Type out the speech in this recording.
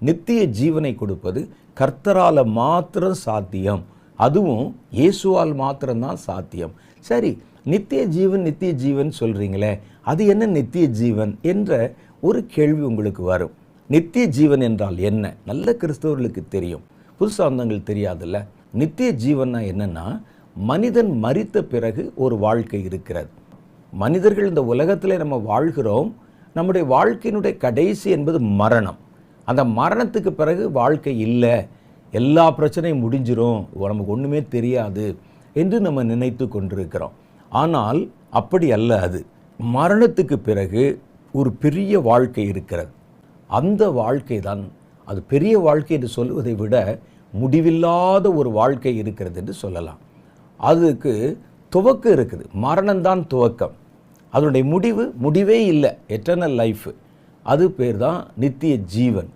நித்திய ஜீவனை கொடுப்பது கர்த்தரால் மாத்திரம் சாத்தியம். அதுவும் இயேசுவால் மாத்திரம்தான் சாத்தியம். சரி நித்திய ஜீவன் நித்திய ஜீவன் சொல்கிறீங்களே அது என்ன நித்திய ஜீவன் என்ற ஒரு கேள்வி உங்களுக்கு வரும். நித்திய ஜீவன் என்றால் என்ன? நல்ல கிறிஸ்தவர்களுக்கு தெரியும். புதுசா தெரியாதுல்ல. நித்திய ஜீவன்னா என்னென்னா மனிதன் மறித்த பிறகு ஒரு வாழ்க்கை இருக்கிறது. மனிதர்கள் இந்த உலகத்தில் நம்ம வாழ்கிறோம். நம்முடைய வாழ்க்கையினுடைய கடைசி என்பது மரணம். அந்த மரணத்துக்கு பிறகு வாழ்க்கை இல்லை. எல்லா பிரச்சனையும் முடிஞ்சிரும். நமக்கு ஒன்றுமே தெரியாது என்று நம்ம நினைத்து கொண்டிருக்கிறோம். ஆனால் அப்படி அல்ல அது. மரணத்துக்கு பிறகு ஒரு பெரிய வாழ்க்கை இருக்கிறது. அந்த வாழ்க்கை தான் அது பெரிய வாழ்க்கை என்று சொல்வதை விட முடிவில்லாத ஒரு வாழ்க்கை இருக்கிறது என்று சொல்லலாம். அதுக்கு துவக்கம் இருக்குது. மரணம்தான் துவக்கம். அதனுடைய முடிவு முடிவே இல்லை. எட்டர்னல் லைஃப் அது பேர் தான் நித்திய ஜீவன்.